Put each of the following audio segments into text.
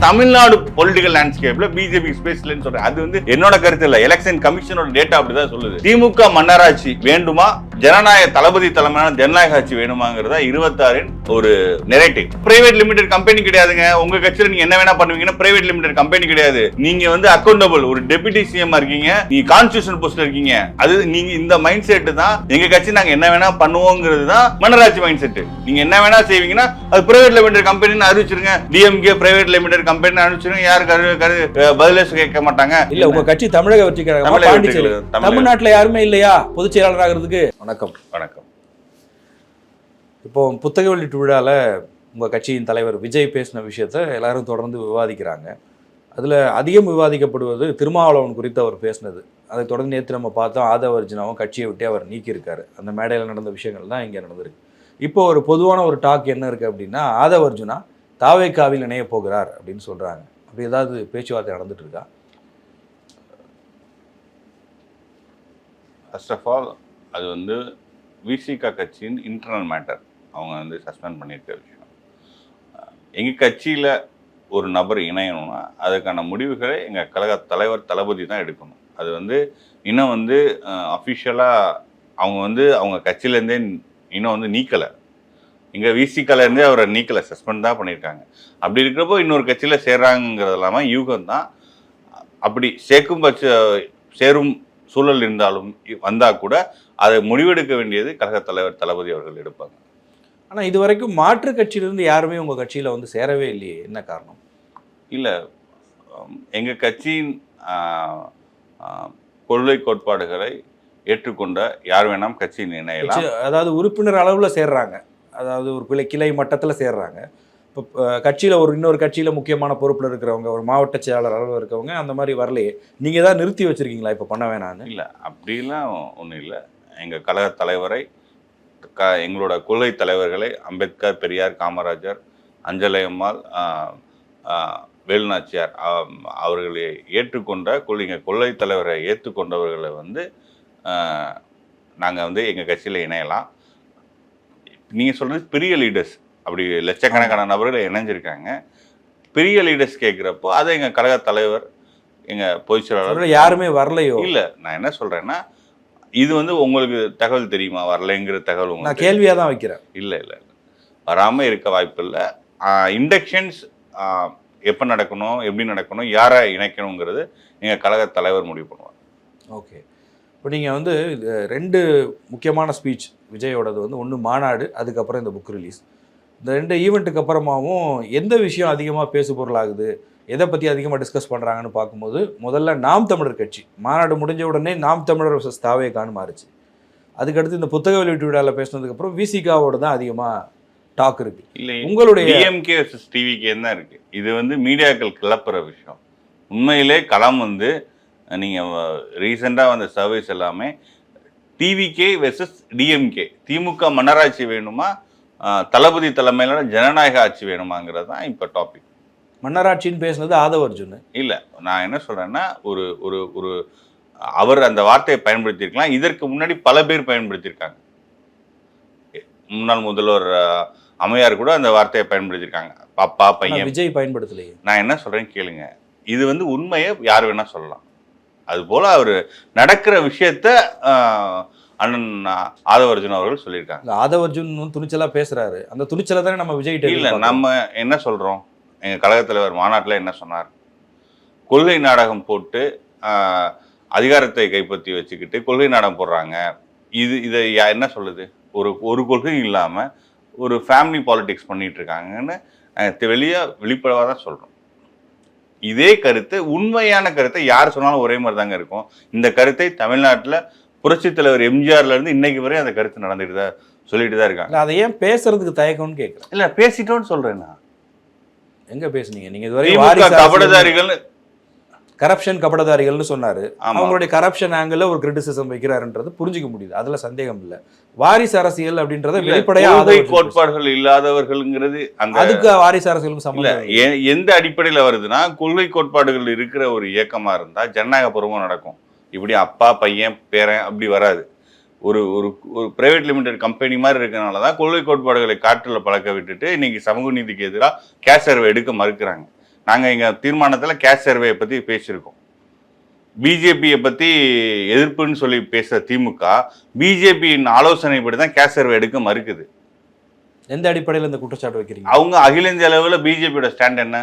Tamil Nadu political லேண்ட்ஸ்கேப்ல BJP space இல்லைன்னு சொல்றேன். அது வந்து என்னோட கருத்து இல்ல. எலெக்ஷன் கமிஷனோட டேட்டா அப்படிதான் சொல்லுது. திமுக மன்னராட்சி வேண்டுமா? ஜனநாயக தளபதி தலைமையான ஜனநாயக ஆட்சி வேணுமாங்கிறதா இருபத்தாறின் ஒரு நெரேட்டிவ் பிரைவேட் லிமிடெட் கம்பெனி கிடையாதுங்க. உங்க கட்சியில நீங்க என்ன வேணா பண்ணுவீங்கன்னா பிரைவேட் லிமிடெட் கம்பெனி கிடையாது. நீங்க வந்து அக்கௌண்டபிள் ஒரு டெபுட்டி சிஎம் இருக்கீங்க. நீங்க கான்ஸ்டியூஷன் போஸ்ட்ல இருக்கீங்க. அது நீங்க இந்த மைண்ட் செட் தான் எங்க கட்சி நாங்க என்ன வேணா பண்ணுவோங்கிறது தான் மன்னராட்சி மைண்ட் செட் நீங்க என்ன வேணா செய்வீங்கன்னா அது பிரைவேட் லிமிடெட் கம்பெனின்னு அறிவிச்சிருங்க. D M K private limited company அறிவிச்சிருங்க Karu கரு கரு பதிலே கேட்க மாட்டாங்க. இல்ல உங்க கட்சி தமிழக வெற்றி தமிழ்நாட்டுல யாருமே இல்லையா? பொதுச் செயலாளர் ஆகிறதுக்கு வணக்கம். வணக்கம். இப்போ புத்தக வெளியீட்டு விழால உங்க கட்சியின் தலைவர் விஜய் பேசின விஷயத்த எல்லாரும் தொடர்ந்து விவாதிக்கிறாங்க. அதுல அதிகம் விவாதிக்கப்படுவது திருமாவளவன் குறித்து அவர் பேசினது. அதை தொடர்ந்து நேற்று நம்ம பார்த்தோம். ஆதவ அர்ஜுனாவும் கட்சியை விட்டு அவர் நீக்கியிருக்காரு. அந்த மேடையில் நடந்த விஷயங்கள் தான் இங்கே நடந்திருக்கு. இப்போ ஒரு பொதுவான ஒரு டாக் என்ன இருக்கு அப்படின்னா ஆதவ அர்ஜுனா தாவேக்காவில் இணைய போகிறார் அப்படின்னு சொல்றாங்க. அப்படி ஏதாவது பேச்சுவார்த்தை நடந்துட்டு இருக்கா? ஃபர்ஸ்ட் ஆஃப் ஆல் அது வந்து விசிகா கட்சியின் இன்டர்னல் மேட்டர் அவங்க வந்து சஸ்பெண்ட் பண்ணியிருக்க விஷயம். எங்கள் கட்சியில் ஒரு நபர் இணையணும்னா அதுக்கான முடிவுகளை எங்கள் கழக தலைவர் தளபதி தான் எடுக்கணும். அது வந்து இன்னும் வந்து அஃபிஷியலாக அவங்க வந்து அவங்க கட்சியிலேருந்தே இன்னும் வந்து நீக்கலை. எங்கள் விசிகாலேருந்தே அவரை நீக்கலை சஸ்பெண்ட் தான் பண்ணியிருக்காங்க. அப்படி இருக்கிறப்போ இன்னொரு கட்சியில் சேர்றாங்கிறது இல்லாமல் யூகம் தான். அப்படி சேர்க்கும் பட்ச சேரும் சூழல் இருந்தாலும் வந்தா கூட அதை முடிவெடுக்க வேண்டியது கழக தலைவர் தளபதி அவர்கள் எடுப்பாங்க. ஆனா இது வரைக்கும் மாற்று கட்சியிலிருந்து யாருமே உங்க கட்சியில வந்து சேரவே இல்லையே. என்ன காரணம்? இல்லை. எங்கள் கட்சியின் கொள்கை கோட்பாடுகளை ஏற்றுக்கொண்ட யார் வேணாம் கட்சியின் இணையலாம். அதாவது உறுப்பினர் அளவுல சேர்றாங்க. அதாவது ஒரு கிளை கிளை மட்டத்துல சேர்றாங்க. இப்போ கட்சியில் ஒரு இன்னொரு கட்சியில் முக்கியமான பொறுப்பில் இருக்கிறவங்க ஒரு மாவட்ட செயலாளர் அளவில் இருக்கவங்க அந்த மாதிரி வரலையே. நீங்கள் தான் நிறுத்தி வச்சுருக்கீங்களா இப்போ பண்ண வேணான்னு இல்லை அப்படிலாம் ஒன்றும் இல்லை. எங்கள் கழக தலைவரை க எங்களோட கொள்கை தலைவர்களை அம்பேத்கர் பெரியார் காமராஜர் அஞ்சலி அம்மாள் வேலுநாச்சியார் அவர்களை ஏற்றுக்கொண்ட கொள்கை கொள்கை தலைவரை ஏற்றுக்கொண்டவர்களை வந்து நாங்கள் வந்து எங்கள் கட்சியில் இணையலாம். நீங்கள் சொல்கிறது பெரிய லீடர்ஸ் அப்படி லட்சக்கணக்கான நபர்கள் இணைஞ்சிருக்காங்க. பெரிய லீடர்ஸ் கேட்குறப்போ அதை எங்கள் கழக தலைவர் எங்கள் பொதுச் செயலாளர் யாருமே வரலையோ? இல்ல நான் என்ன சொல்றேன்னா இது வந்து உங்களுக்கு தகவல் தெரியுமா? வரலைங்கிற தகவல் நான் உங்களுக்கு கேள்வியா தான் வைக்கிறேன். இல்ல இல்ல இல்ல. வராம இருக்க வாய்ப்பு இல்ல. இண்டக்ஷன்ஸ் எப்ப நடக்கணும் எப்படி நடக்கணும் யாரை இணைக்கணுங்கிறது எங்க கழக தலைவர் முடிவு பண்ணுவார். ஓகே. இப்போ நீங்கள் வந்து ரெண்டு முக்கியமான ஸ்பீச் விஜயோடது வந்து ஒன்று மாநாடு அதுக்கப்புறம் இந்த புக் ரிலீஸ் இந்த ரெண்டு ஈவெண்ட்டுக்கு அப்புறமாவும் எந்த விஷயம் அதிகமாக பேசு பொருளாகுது? எதை பற்றி அதிகமாக டிஸ்கஸ் பண்ணுறாங்கன்னு பார்க்கும்போது முதல்ல நாம் தமிழர் கட்சி. மாநாடு முடிஞ்ச உடனே நாம் தமிழர் vs தாவேகான்னு மாறுச்சு. அதுக்கடுத்து இந்த புத்தக வெளியீட்டு விழாவில் பேசினதுக்கப்புறம் விசிகாவோட தான் அதிகமாக டாக் இருக்கு. இல்ல உங்களுடைய டிஎம்கே டிவிகே தான் இருக்கு. இது வந்து மீடியாக்கள் கிளப்புற விஷயம். உண்மையிலே களம் வந்து நீங்க ரீசெண்டாக வந்த சர்வீஸ் எல்லாமே டிவிகே வெர்சஸ் டிஎம்கே திமுக மன்னராட்சி வேணுமா? தளபதி தலைமையிலான ஜனநாயக ஆட்சி வேணுமாங்கிறது தான் இப்போ டாபிக் மன்னராட்சின்னு பேசினது ஆதவ அர்ஜுன். இல்லை நான் என்ன சொல்றேன்னா ஒரு ஒரு ஒரு அவர் அந்த வார்த்தையை பயன்படுத்தியிருக்கலாம். இதற்கு முன்னாடி பல பேர் பயன்படுத்தியிருக்காங்க. முன்னாள் முதல்வர் அம்மையார் கூட அந்த வார்த்தையை பயன்படுத்தியிருக்காங்க. பாப்பா பையன். விஜய் பயன்படுத்தலையே. நான் என்ன சொல்றேன்னு கேளுங்க. இது வந்து உண்மையை யார் வேணா சொல்லலாம். அது போல அவர் நடக்கிற விஷயத்த அண்ணன் ஆதவர்ஜுன் அவர்கள் சொல்லியிருக்காங்க. இந்த ஆதவ அர்ஜுன் துணிச்சலா பேசுறாரு. அந்த துணிச்சலை தானே நம்ம விஜய் இல்ல நம்ம என்ன சொல்றோம்? எங்க கழகத் தலைவர் மாநாட்டில் என்ன சொன்னார்? கொள்கை நாடகம் போட்டு அதிகாரத்தை கைப்பற்றி வச்சுக்கிட்டு கொள்கை நாடகம் போடுறாங்க. இது இதை என்ன சொல்லுது? ஒரு ஒரு கொள்கையும் இல்லாம ஒரு ஃபேமிலி பாலிடிக்ஸ் பண்ணிட்டு இருக்காங்கன்னு நாங்கள் வெளியே வெளிப்படவாக தான் சொல்றோம். இதே கருத்து உண்மையான கருத்தை யார் சொன்னாலும் ஒரே மாதிரி தாங்க இருக்கும். இந்த கருத்தை தமிழ்நாட்டில் புரட்சித் தலைவர் எம்ஜிஆர்ல இருந்து இன்னைக்கு வரையும் அந்த கருத்து நடந்துட்டு தான் சொல்லிட்டு தான் இருக்காங்க. அதை ஏன் பேசுறதுக்கு தயக்கம்னு கேட்குறேன். இல்ல பேசிட்டோன்னு சொல்றேன் நான். எங்க பேசுனீங்க? நீங்க இதுவரை கபடதாரிகள் கரப்ஷன் கபடதாரிகள்னு சொன்னாரு. அவங்களுடைய கரப்ஷன் ஆங்கிள் ஒரு கிரிட்டிசிசம் வைக்கிறாருன்றது புரிஞ்சுக்க முடியுது. அதுல சந்தேகம் இல்ல. வாரிசு அரசியல் அப்படின்றத இல்ல, வெளிப்படையா கொள்கை ஆதரவு தெரிவிச்சு. கோட்பாடுகள் இல்லாதவர்கள்ங்கிறது அந்த அதுக்கு வாரிசு அரசியலுக்கும் இல்ல சம்பந்தம் எந்த அடிப்படையில வருதுன்னா கொள்கை கோட்பாடுகள் இருக்கிற ஒரு இயக்கமா இருந்தா ஜனநாயகபூர்வமா நடக்கும். இப்படி அப்பா பையன் பேரன் அப்படி வராது. ஒரு ஒரு ஒரு பிரைவேட் லிமிடெட் கம்பெனி மாதிரி இருக்கனால தான் கொள்கை கோட்பாடுகளை காற்றில் பழக்க விட்டுட்டு இன்னைக்கு சமூக நீதிக்கு எதிராக கேஸ் சர்வே எடுக்க மறுக்கிறாங்க. நாங்கள் எங்கள் தீர்மானத்தில் கேஷ் சர்வேயை பற்றி பேசியிருக்கோம். பிஜேபியை பற்றி எதிர்ப்புன்னு சொல்லி பேசுகிற திமுக பிஜேபியின் ஆலோசனைப்படி தான் கேஷ் சர்வே எடுக்க மறுக்குது. எந்த அடிப்படையில் இந்த குற்றச்சாட்டு வைக்கிறீங்க? அவங்க அகில இந்திய அளவில் பிஜேபியோட ஸ்டாண்ட் என்ன?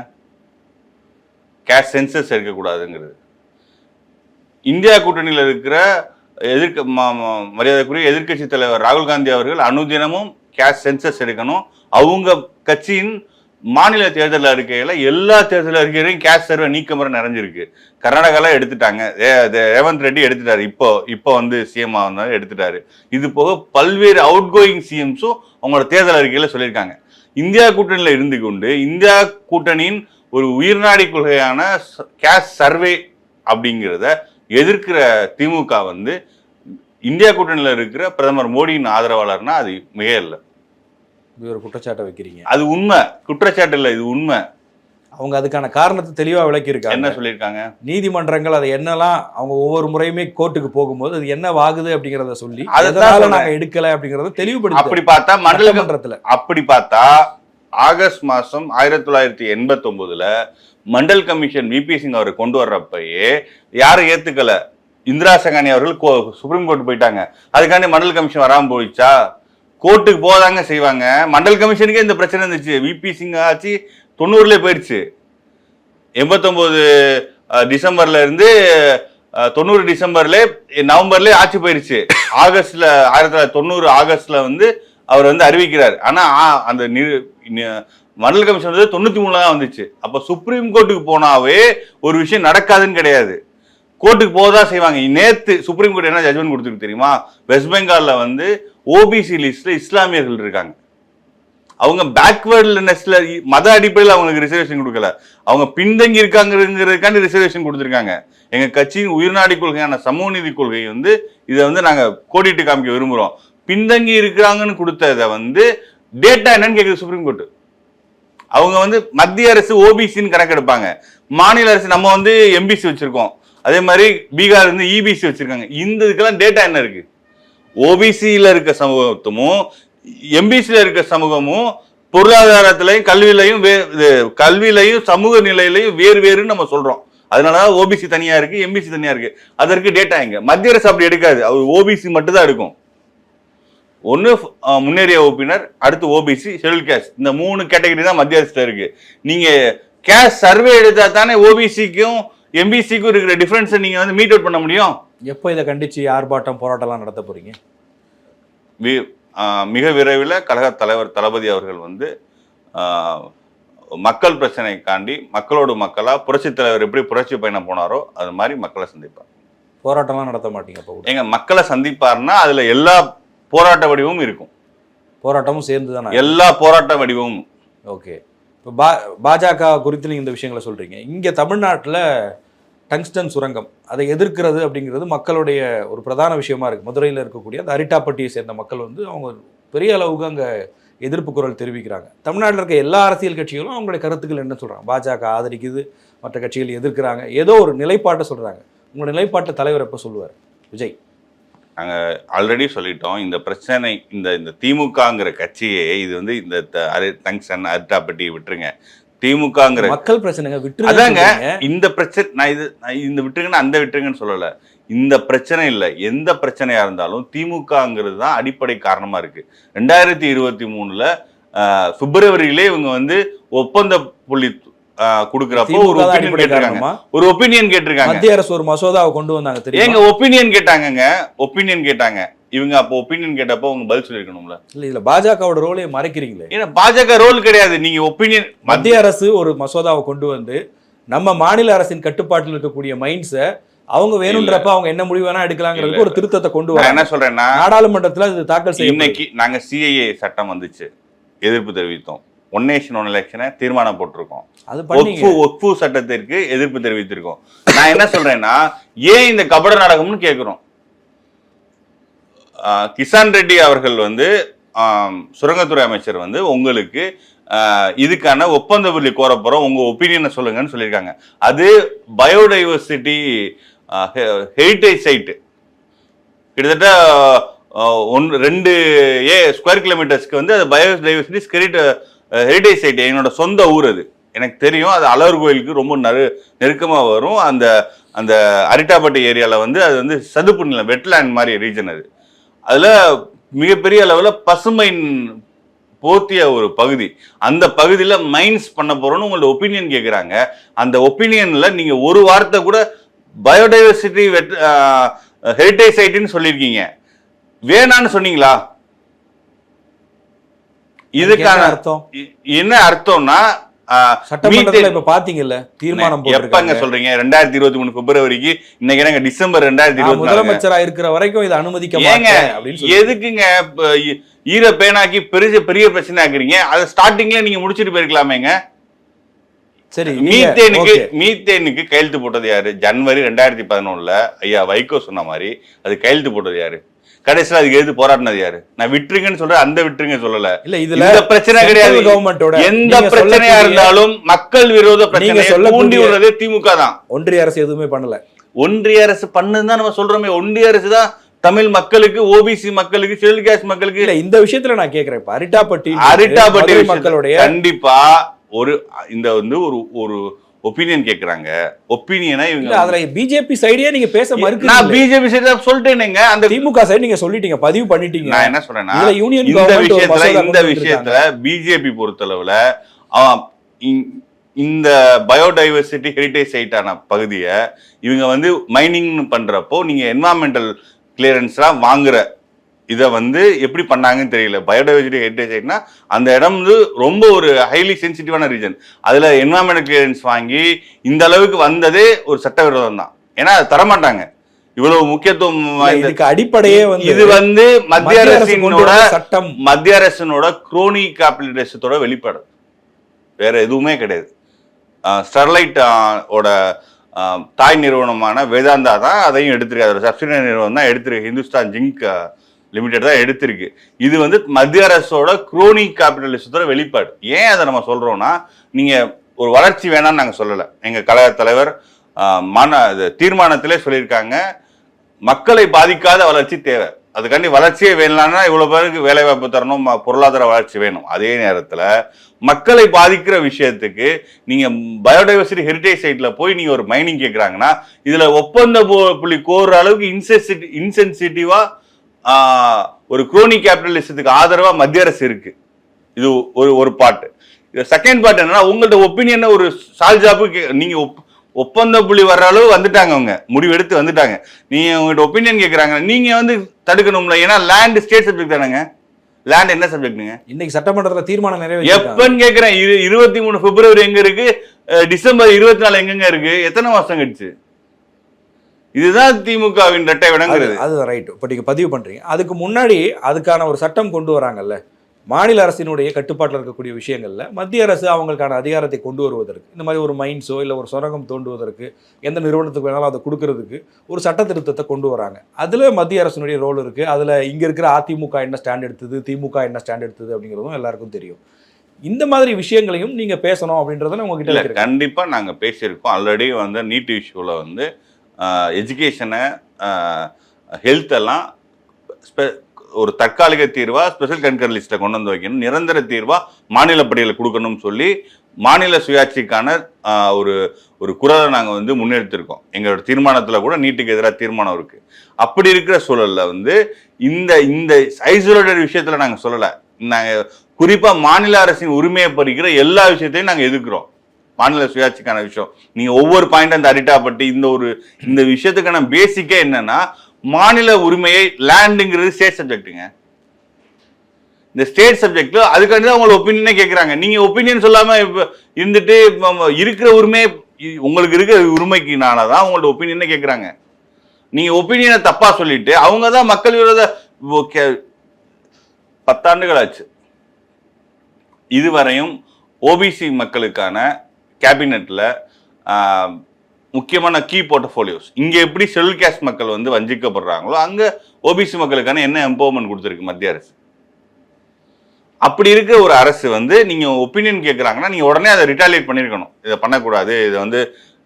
Cash census எடுக்கக்கூடாதுங்கிறது. இந்தியா கூட்டணியில் இருக்கிற எதிர்க்க ம- ம- மரியாதைக்குரிய எதிர்க்கட்சி தலைவர் ராகுல் காந்தி அவர்கள் அனுதினமும் கேஷ் சென்சஸ் எடுக்கணும். அவங்க கட்சியின் மாநில தேர்தல் அறிக்கையில் எல்லா தேர்தல் அறிக்கையிலையும் கேஷ் சர்வே நீக்கமுறை நிறைஞ்சிருக்கு. கர்நாடகாவில் எடுத்துட்டாங்க. ரேவந்த் ரெட்டி எடுத்துட்டாரு. இப்போ இப்போ வந்து சிஎம் வந்தாரு எடுத்துட்டாரு. இது போக பல்வேறு அவுட் கோயிங் சிஎம்ஸும் அவங்களோட தேர்தல் அறிக்கையில் சொல்லியிருக்காங்க. இந்தியா கூட்டணியில் இருந்து கொண்டு இந்தியா கூட்டணியின் ஒரு உயிர்நாடி கொள்கையான கேஷ் சர்வே அப்படிங்கிறத எதிர்க்கிற திமுக வந்து இந்தியா கூட்டணியில் இருக்கிற பிரதமர் மோடியின் ஆதரவாளர்னா அது மிக இல்லை. ஒரு குற்றச்சாட்டை வைக்கிறீங்க. அது உண்மை. குற்றச்சாட்டு இல்லை இது உண்மை. அவங்க அதுக்கான காரணத்தை தெளிவாக விளக்கியிருக்காங்க. என்ன சொல்லியிருக்காங்க? நீதிமன்றங்கள் அதை என்னெல்லாம் அவங்க ஒவ்வொரு முறையுமே கோர்ட்டுக்கு போகும்போது அது என்ன ஆகுது அப்படிங்கறத சொல்லி அதைத்தான் எதனால சொல்றேன். நாங்க எடுக்கல அப்படிங்கறத தெளிவுபடுத்தி அப்படி பார்த்தா மண்டல மண்டலமன்றத்துல அப்படி பார்த்தா ஆகஸ்ட் மாசம் ஆயிரத்தி தொள்ளாயிரத்தி எண்பத்தி ஒன்பதுல மண்டல் கமிஷன் விபி சிங் அவரை கொண்டு வர்றப்பயே யாரும் ஏத்துக்கல? இந்திரா சகானி அவர்கள் கோ- சுப்ரீம் கோர்ட் போயிட்டாங்க. அதுக்காண்டி மண்டல் கமிஷன் வராமல் போயிடுச்சா? கோர்ட்டுக்கு போதாங்க செய்வாங்க. மண்டல் கமிஷனுக்கே இந்த பிரச்சனை இருந்துச்சு. விபி சிங் ஆச்சு தொண்ணூறுல போயிடுச்சு. எண்பத்தொம்போது டிசம்பர்ல இருந்து தொண்ணூறு டிசம்பர்ல நவம்பர்ல ஆட்சி போயிருச்சு. ஆகஸ்ட்ல ஆயிரத்தி தொள்ளாயிரத்தி தொண்ணூறு ஆகஸ்ட்ல வந்து அவர் வந்து அறிவிக்கிறார். ஆனா அந்த நி- மண்டல் கமிஷன் வந்து தொண்ணூற்றி மூணில் தான் வந்துச்சு. அப்போ சுப்ரீம் கோர்ட்டுக்கு போனாவே ஒரு விஷயம் நடக்காதுன்னு கிடையாது. கோர்ட்டுக்கு போதான் செய்வாங்க. நேற்று சுப்ரீம் கோர்ட் என்ன ஜட்மெண்ட் கொடுத்துருக்கு தெரியுமா? வெஸ்ட் பெங்காலில் வந்து ஓபிசி லிஸ்ட்டில் இஸ்லாமியர்கள் இருக்காங்க. அவங்க பேக்வேர்ட்னஸ்ல மத அடிப்படையில் அவங்களுக்கு ரிசர்வேஷன் கொடுக்கல. அவங்க பின்தங்கி இருக்காங்கிறதுக்காண்டி ரிசர்வேஷன் கொடுத்துருக்காங்க. எங்க கட்சியின் உயிர்நாடி கொள்கையான சமூக நீதி கொள்கை வந்து இதை வந்து நாங்க கோடிட்டு காமிக்க விரும்புறோம். பின்தங்கி இருக்கிறாங்கன்னு கொடுத்ததை வந்து டேட்டா என்னன்னு கேட்குது சுப்ரீம் கோர்ட்டு அவங்க வந்து மத்திய அரசு ஓபிசின்னு கணக்கெடுப்பாங்க. மாநில அரசு நம்ம வந்து எம்பிசி வச்சிருக்கோம். அதே மாதிரி பீகார் வந்து இபிசி வச்சிருக்காங்க. இந்த இதுக்கெல்லாம் டேட்டா என்ன இருக்கு? ஓபிசியில் இருக்க சமூகத்தும் எம்பிசியில் இருக்க சமூகமும் பொருளாதாரத்திலையும் கல்வியிலையும் வே இது கல்வியிலையும் சமூக நிலையிலையும் வேறு வேறுன்னு நம்ம சொல்றோம். அதனால தான் ஓபிசி தனியா இருக்கு எம்பிசி தனியா இருக்கு. அதற்கு டேட்டா எங்க? மத்திய அரசு அப்படி எடுக்காது. அவர் ஓபிசி மட்டும் தான் எடுக்கும். ஒன்று முன்னேறிய வகுப்பினர் அடுத்து ஓபிசி ஷெடியூல் கேஸ்ட் இந்த மூணு கேட்டகரி தான் மத்திய அரசுல இருக்கு. நீங்க கேஸ்ட் சர்வே எடுத்தா தானே ஓபிசிக்கும் எம்பிசிக்கும் இருக்கிற டிஃபரன்ஸை நீங்க வந்து மீட் அவுட் பண்ண முடியும். எப்போ இதை கண்டிச்சு ஆர்ப்பாட்டம் போராட்டம்லாம் நடத்த போறீங்க? மிக விரைவில் கழக தலைவர் தளபதி அவர்கள் வந்து மக்கள் பிரச்சனைக்காண்டி மக்களோடு மக்களா புரட்சித் தலைவர் எப்படி புரட்சி பயணம் போனாரோ அது மாதிரி மக்களை சந்திப்பார். போராட்டம்லாம் நடத்த மாட்டீங்க எங்க மக்களை சந்திப்பார்னா அதுல எல்லா போராட்ட வடிவமும் இருக்கும். போராட்டமும் சேர்ந்து தானே எல்லா போராட்ட வடிவமும். ஓகே. இப்போ பா பாஜக குறித்து நீங்கள் இந்த விஷயங்களை சொல்கிறீங்க இங்கே தமிழ்நாட்டில் டங்ஸ்டன் சுரங்கம் அதை எதிர்க்கிறது அப்படிங்கிறது மக்களுடைய ஒரு பிரதான விஷயமா இருக்குது மதுரையில் இருக்கக்கூடிய அந்த அரிட்டாப்பட்டியை சேர்ந்த மக்கள் வந்து அவங்க பெரிய அளவுக்கு அங்கே எதிர்ப்பு குரல் தெரிவிக்கிறாங்க. தமிழ்நாட்டில் இருக்க எல்லா அரசியல் கட்சிகளும் அவங்களுடைய கருத்துக்கள் என்ன சொல்கிறாங்க பாஜக ஆதரிக்குது மற்ற கட்சிகள் எதிர்க்கிறாங்க. ஏதோ ஒரு நிலைப்பாட்டை சொல்கிறாங்க உங்களோட நிலைப்பாட்டை தலைவர் எப்போ சொல்லுவார்? விஜய். ஆல்ரெடி சொல்லிட்டோம் இந்த பிரச்சனை இந்த இந்த திமுகங்கிற கட்சியே இது வந்து இந்த அரி டங்ஸ்டன் அரிட்டாப்பட்டி விட்டுருங்க. திமுகங்கிற மக்கள் பிரச்சனைங்க விட்டு அதாங்க இந்த பிரச்சனை நான் இது இந்த விட்டுருங்கன்னு அந்த விட்டுருங்கன்னு சொல்லல. இந்த பிரச்சனை இல்லை. எந்த பிரச்சனையா இருந்தாலும் திமுகங்கிறது தான் அடிப்படை காரணமா இருக்கு. ரெண்டாயிரத்தி இருபத்தி மூணுல பிப்ரவரியிலே இவங்க வந்து ஒப்பந்த புள்ளி கொடுக்கறப்போ ஒரு ஒப்பீனியன் கேட்டிருக்காங்க. ஒரு ஒப்பீனியன் கேட்டிருக்காங்க. மத்திய அரசு ஒரு மசோதாவை கொண்டு வந்தாங்க தெரியுமா? ஏங்க ஒப்பீனியன் கேட்டாங்கங்க. ஒப்பீனியன் கேட்டாங்க. இவங்க அப்போ ஒப்பீனியன் கேட்டப்போ அவங்க பதில் சொல்லிருக்கணும்ல இல்ல இதுல பாஜகவோட ரோலையை மறைக்கிறீங்களே. ஏன்னா பாஜக ரோல் கிடையாது. நீங்க ஒப்பீனியன் மத்திய அரசு ஒரு மசோதாவை கொண்டு வந்து நம்ம மாநில அரசின் கட்டுப்பாட்டில் இருக்கக்கூடிய மைண்ட்ஸை அவங்க வேணுன்றப்ப அவங்க என்ன முடிவு வேணா எடுக்கலாங்கிறதுக்கு ஒரு திருத்தத்தை கொண்டு நான் வர என்ன சொல்றேன்னா நாடாளுமன்றத்துல இது தாக்கல் செய்ய இன்னைக்கு நாங்க சிஐஏ சட்டம் வந்துச்சு. எதிர்ப்பு தெரிவித்தோம். ஒன் நேஷன் ஒன் எலெக்ஷனை தீர்மானம் போட்டிருக்கோம். ஒக்ஃபு ஒக்ஃபு சட்டத்திற்கு எதிர்ப்பு தெரிவித்திருக்கோம். நான் என்ன சொல்றேன்னா ஏன் இந்த கபட நாடகம்னு கேட்கிறோம் கிசான் ரெட்டி அவர்கள் வந்து சுரங்கத்துறை அமைச்சர் வந்து உங்களுக்கு இதுக்கான ஒப்பந்த புள்ளி கோர போறோம். உங்க ஒப்பீனியனை சொல்லுங்கன்னு சொல்லியிருக்காங்க. அது பயோடைவர்சிட்டி ஹெரிட்டேஜ் சைட்டு கிட்டத்தட்ட ஒன்று ரெண்டு ஏ ஸ்கொயர் கிலோமீட்டர்ஸ்க்கு வந்து அது பயோடைவர்சிட்டி ஸ்கெரிட் ஹெரிட்டேஜ் சைட் என்னோட சொந்த ஊர் அது. எனக்கு தெரியும் அது அழகர் கோயிலுக்கு ரொம்ப நெரு நெருக்கமாக வரும். அந்த அந்த அரிட்டாப்பட்டி ஏரியாவில் வந்து அது வந்து சதுப்பு நிலம் வெட்லேண்ட் மாதிரி ரீஜன் அது. அதில் மிகப்பெரிய அளவில் பசுமை போத்திய ஒரு பகுதி. அந்த பகுதியில் மைன்ஸ் பண்ண போகிறோன்னு உங்களோட ஒப்பீனியன் கேட்குறாங்க அந்த ஒப்பீனியனில் நீங்கள் ஒரு வார்த்தை கூட பயோடைவர்சிட்டி வெட் ஹெரிட்டேஜ் சைட்டுன்னு சொல்லியிருக்கீங்க. வேணான்னு சொன்னீங்களா? இதுக்கான அர்த்தம்? என்ன அர்த்தம்னா சட்டமன்றத்துல இப்ப பாத்தீங்கல்ல தீர்மானம் எப்பங்க சொல்றீங்க? ரெண்டாயிரத்தி இருபத்தி மூணு பிப்ரவரிக்கு இன்னைக்கு என்னங்க டிசம்பர் ரெண்டாயிரத்தி இருபத்தி நாலு முதலமைச்சரா இருக்கிற வரைக்கும் இதை அனுமதிக்க சொல்லி எதுக்குங்க ஈர பேனாக்கி பெரிய பெரிய பிரச்சனை ஆக்குறீங்க அதை ஸ்டார்டிங்ல நீங்க முடிச்சிட்டு போயிருக்கலாமேங்க? சரி நீங்க- மீத்தேனுக்கு. மீத்தேனுக்கு கையெழுத்து போட்டது யாரு? ஜனவரி ரெண்டாயிரத்தி பதினொன்னுல ஐயா வைகோ சொன்ன மாதிரி அது கையெழுத்து போட்டது யாரு? கடைசியில் அதுக்கு எதிர்த்து போராடினது யாரு? நான் விட்டுருங்கன்னு சொல்றேன் அந்த விட்டுருங்க சொல்லல. இல்ல இதுல இந்த பிரச்சனை கிடையாது. கவர்மெண்டோட எந்த பிரச்சனையா இருந்தாலும் மக்கள் விரோத சொல்லக்கூடிய- தூண்டி விடுறதே திமுக தான். ஒன்றிய அரசு எதுவுமே பண்ணல. ஒன்றிய அரசு பண்ணுன்னு தான் நம்ம சொல்றோமே ஒன்றிய அரசு தான் தமிழ் மக்களுக்கு ஓபிசி மக்களுக்கு ஷெடியூல் கேஸ்ட் மக்களுக்கு இல்ல இந்த விஷயத்துல நான் கேக்குறேன். அரிட்டாப்பட்டி அரிட்டாப்பட்டி மக்களுடைய கண்டிப்பா ஒரு இந்த வந்து ஒரு ஒரு ஒப்பீனியன் கேக்குறாங்க. ஒப்பீனியனை இவங்க அதுல பிஜேபி சைடே நீங்க பேச நான் மறுக்கிறீங்க பிஜேபி சைடு சொல்லிட்டேனேங்க அந்த திமுக சைடு நீங்க சொல்லிட்டீங்க பதிவு பண்ணிட்டீங்க. நான் என்ன சொல்றேன்னா யூனியன் இந்த விஷயத்துல இந்த விஷயத்துல பிஜேபி பொறுத்தளவுல இந்த பயோடைவர்சிட்டி ஹெரிட்டேஜ் சைட்டான பகுதியை இவங்க வந்து மைனிங் பண்றப்போ நீங்க என்வாரன்மெண்டல் கிளியரன்ஸ்லாம் வாங்குற இதை வந்து எப்படி பண்ணாங்கன்னு தெரியல. பயோடைவர்சிட்டி ஹெரிட்டேஜ் சைட்னா அந்த இடம் வந்து ரொம்ப ஒரு ஹைலி சென்சிட்டிவான ரீஜன் அதுல என்வாரன்மெண்டல் கிளியரன்ஸ் வாங்கி இந்த அளவுக்கு வந்ததே ஒரு சட்டவிரோதம் தான். ஏன்னா அது தரமாட்டாங்க. இவ்வளவு முக்கியத்துவம் இதுக்கு அடிப்படையே வந்து இது வந்து மத்திய அரசினோட சட்டம். மத்திய அரசினோட குரோனி கேபிட்டலிசத்தோட வெளிப்பாடு வேற எதுவுமே கிடையாது. ஸ்டெர்லைட் ஓட தாய் நிறுவனமான வேதாந்தா தான் அதையும் எடுத்திருக்கு அதோட சப்சிடரி நிறுவனம் தான் எடுத்திருக்கு. ஹிந்துஸ்தான் ஜிங்க் லிமிடெட் தான் எடுத்திருக்கு. இது வந்து மத்திய அரசோட குரோனி கேபிட்டலிசத்தோட வெளிப்பாடு. ஏன் அதை நம்ம சொல்றோம்னா நீங்க ஒரு வளர்ச்சி வேணாம்னு நாங்கள் சொல்லலை. எங்கள் கழக தலைவர் மன இது தீர்மானத்திலே சொல்லியிருக்காங்க மக்களை பாதிக்காத வளர்ச்சி தேவை. அதுக்காண்டி வளர்ச்சியே வேணலாம்னா இவ்வளோ பேருக்கு வேலைவாய்ப்பு தரணும் பொருளாதார வளர்ச்சி வேணும். அதே நேரத்தில் மக்களை பாதிக்கிற விஷயத்துக்கு நீங்கள் பயோடைவர்சிட்டி ஹெரிட்டேஜ் சைட்டில் போய் நீங்கள் ஒரு மைனிங் கேட்குறாங்கன்னா இதில் ஒப்பந்த புள்ளி கோர்ற அளவுக்கு இன்சென்சிட்டி இன்சென்சிட்டிவாக ஒரு குரோனி கேபிட்டலிசத்துக்கு ஆதரவா மத்திய அரசு இருக்கு. இது ஒரு ஒரு பாட்டு செகண்ட் பார்ட் என்னன்னா உங்கள்ட்ட ஒப்பீனியன் ஒரு சால்ஜாப்பு நீங்க ஒப்- ஒப்பந்த புள்ளி வர்ற அளவு வந்துட்டாங்க அவங்க. முடிவு எடுத்து வந்துட்டாங்க. நீங்க உங்கள்ட்ட ஒப்பீனியன் கேக்குறாங்க. நீங்க வந்து தடுக்கணும்ல. ஏன்னா லேண்ட் ஸ்டேட் சப்ஜெக்ட் தானேங்க. லேண்ட் என்ன சப்ஜெக்ட்டுங்க இன்னைக்கு சட்டமன்றத்துல தீர்மானம் நிறைவேற்றிருக்காங்க எப்பன்னு கேக்குறேன். இரு இருபத்தி மூணு பிப்ரவரி எங்க இருக்கு? டிசம்பர் இருபத்தி நாலு எங்கெங்க இருக்கு? எத்தனை மாசம் கழிச்சு? இதுதான் திமுகவின் ரெட்டை விடங்கிறது அது- அதுதான் ரைட் இப்போ நீங்கள் பதிவு பண்ணுறீங்க அதுக்கு முன்னாடி அதுக்கான ஒரு சட்டம் கொண்டு வராங்கல்ல. மாநில அரசினுடைய கட்டுப்பாட்டில் இருக்கக்கூடிய விஷயங்களில் மத்திய அரசு அவங்களுக்கான அதிகாரத்தை கொண்டு வருவதற்கு இந்த மாதிரி ஒரு மைன்ஸோ இல்லை ஒரு சுரங்கம் தோண்டுவதற்கு எந்த நிறுவனத்துக்கு வேணாலும் அதை கொடுக்கறதுக்கு ஒரு சட்ட திருத்தத்தை கொண்டு வராங்க. அதில் மத்திய அரசினுடைய ரோல் இருக்குது அதில் இங்கே இருக்கிற அதிமுக என்ன ஸ்டாண்ட் எடுத்தது திமுக என்ன ஸ்டாண்ட் எடுத்தது அப்படிங்கிறதும் எல்லாருக்கும் தெரியும். இந்த மாதிரி விஷயங்களையும் நீங்கள் பேசணும் அப்படின்றத உங்ககிட்ட இல்ல வைக்கிறேன் கண்டிப்பா நாங்க பேசியிருக்கோம். ஆல்ரெடி வந்து நீட் இஷ்யூல வந்து எஜுகேஷனை ஹெல்த் எல்லாம் ஸ்பெ- ஒரு தற்காலிக தீர்வாக ஸ்பெஷல் கண்கர் லிஸ்ட்டை கொண்டு வந்து வைக்கணும். நிரந்தர தீர்வாக மாநில பட்டியலில் கொடுக்கணும்னு சொல்லி மாநில சுயாட்சிக்கான ஒரு ஒரு குரலை நாங்கள் வந்து முன்னெடுத்திருக்கோம். எங்களோட தீர்மானத்தில் கூட நீட்டுக்கு எதிராக தீர்மானம் இருக்குது அப்படி இருக்கிற சூழல்ல வந்து இந்த இந்த ஐசோலேட்டட் விஷயத்தில் நாங்கள் சொல்லலை. நாங்கள் குறிப்பாக மாநில அரசின் உரிமையை பறிக்கிற எல்லா விஷயத்தையும் நாங்கள் எதிர்க்கிறோம். மாநில சுயாட்சிக்கான விஷயம். நீங்கள் ஒவ்வொரு பாயிண்ட் அந்த அரிட்டாப்பட்டி இந்த ஒரு இந்த விஷயத்துக்கான பேசிக்கே என்னன்னா மாநில உரிமையை லேண்டுங்கிறது ஸ்டேட் சப்ஜெக்ட்டுங்க இந்த ஸ்டேட் சப்ஜெக்ட்ல அதுக்காண்டி தான் உங்களை ஒப்பீனியனே கேட்குறாங்க நீங்க ஒப்பீனியன் சொல்லாம இப்போ இருந்துட்டு இருக்கிற உரிமையை உங்களுக்கு இருக்கிற உரிமைக்குனால தான் உங்களோட ஒப்பீனியனே கேட்குறாங்க நீங்கள் ஒப்பீனியனை தப்பா சொல்லிட்டு அவங்க தான் மக்கள் விரோத ஓகே, பத்தாண்டுகள் ஆச்சு. இதுவரையும் ஓபிசி மக்களுக்கான கேபினெட்டில் முக்கியமான கீ போர்ட்ஃபோலியோஸ். இங்கே எப்படி ஷெட்யூல் கேஸ்ட் மக்கள் வந்து வஞ்சிக்கப்படுறாங்களோ அங்கே ஓபிசி மக்களுக்கான என்ன எம்பவர்மெண்ட் கொடுத்துருக்கு மத்திய அரசு? அப்படி இருக்க ஒரு அரசு வந்து நீங்கள் ஒப்பீனியன் கேட்குறாங்கன்னா நீங்கள் உடனே அதை ரிட்டாலியேட் பண்ணியிருக்கணும் இதை பண்ணக்கூடாது. இது வந்து